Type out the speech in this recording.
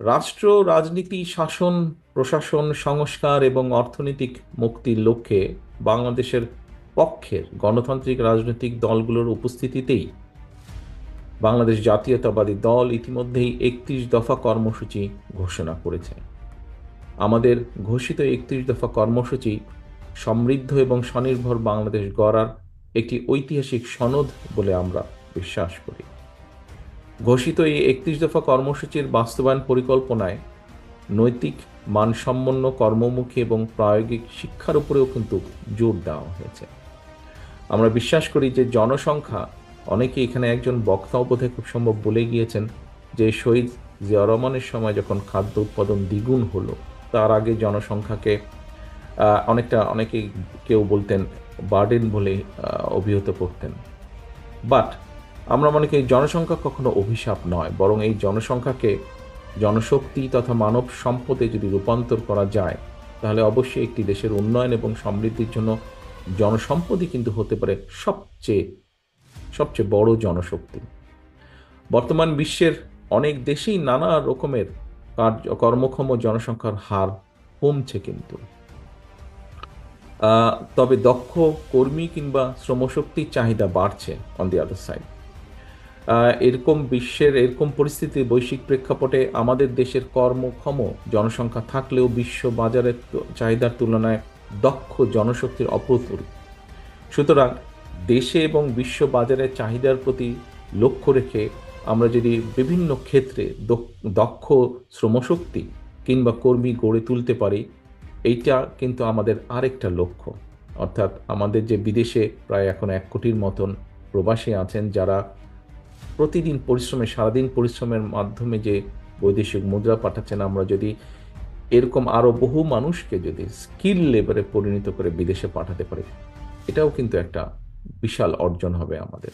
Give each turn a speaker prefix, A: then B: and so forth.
A: রাষ্ট্র, রাজনীতি, শাসন, প্রশাসন, সংস্কার এবং অর্থনৈতিক মুক্তির লক্ষ্যে বাংলাদেশের পক্ষের গণতান্ত্রিক রাজনৈতিক দলগুলোর উপস্থিতিতেই বাংলাদেশ জাতীয়তাবাদী দল ইতিমধ্যেই একত্রিশ দফা কর্মসূচি ঘোষণা করেছে। আমাদের ঘোষিত একত্রিশ দফা কর্মসূচি সমৃদ্ধ এবং স্বনির্ভর বাংলাদেশ গড়ার একটি ঐতিহাসিক সনদ বলে আমরা বিশ্বাস করি। ঘোষিত এই একত্রিশ দফা কর্মসূচির বাস্তবায়ন পরিকল্পনায় নৈতিক, মানসম্পন্ন, কর্মমুখী এবং প্রায়োগিক শিক্ষার উপরেও কিন্তু জোর দেওয়া হয়েছে। আমরা বিশ্বাস করি যে জনসংখ্যা অনেকে এখানে একজন বক্তাও বোধহয় খুব সম্ভব বলে গিয়েছেন যে শহীদ জিয়া রহমানের সময় যখন খাদ্য উৎপাদন দ্বিগুণ হলো, তার আগে জনসংখ্যাকে অনেকটা অনেকে কেউ বলতেন বার্ডেন বলে অভিহিত করতেন। বাট আমরা মনে করি জনসংখ্যা কখনো অভিশাপ নয়, বরং এই জনসংখ্যাকে জনশক্তি তথা মানব সম্পদে যদি রূপান্তর করা যায়, তাহলে অবশ্যই একটি দেশের উন্নয়ন এবং সমৃদ্ধির জন্য জনসম্পদই কিন্তু হতে পারে সবচেয়ে সবচেয়ে বড় জনশক্তি। বর্তমান বিশ্বের অনেক দেশেই নানা রকমের কার্য, কর্মক্ষম জনসংখ্যার হার কমছে কিন্তু। তবে দক্ষ কর্মী কিংবা শ্রমশক্তির চাহিদা বাড়ছে অন দি আদার সাইড এরকম বিশ্বের, এরকম পরিস্থিতির বৈশ্বিক প্রেক্ষাপটে আমাদের দেশের কর্মক্ষম জনসংখ্যা থাকলেও বিশ্ব বাজারের চাহিদার তুলনায় দক্ষ জনশক্তির অপ্রতুল সুতরাং দেশে এবং বিশ্ব বাজারের চাহিদার প্রতি লক্ষ্য রেখে আমরা যদি বিভিন্ন ক্ষেত্রে দক্ষ শ্রমশক্তি কিংবা কর্মী গড়ে তুলতে পারি, এইটা কিন্তু আমাদের আরেকটা লক্ষ্য। অর্থাৎ আমাদের যে বিদেশে প্রায় এখন এক কোটির মতন প্রবাসী আছেন যারা প্রতিদিন পরিশ্রমে, সারাদিন পরিশ্রমের মাধ্যমে যে বৈদেশিক মুদ্রা পাঠাচ্ছেন, আমরা যদি এরকম আরও বহু মানুষকে যদি স্কিল লেবারে পরিণত করে বিদেশে পাঠাতে পারি, এটাও কিন্তু একটা বিশাল অর্জন হবে আমাদের।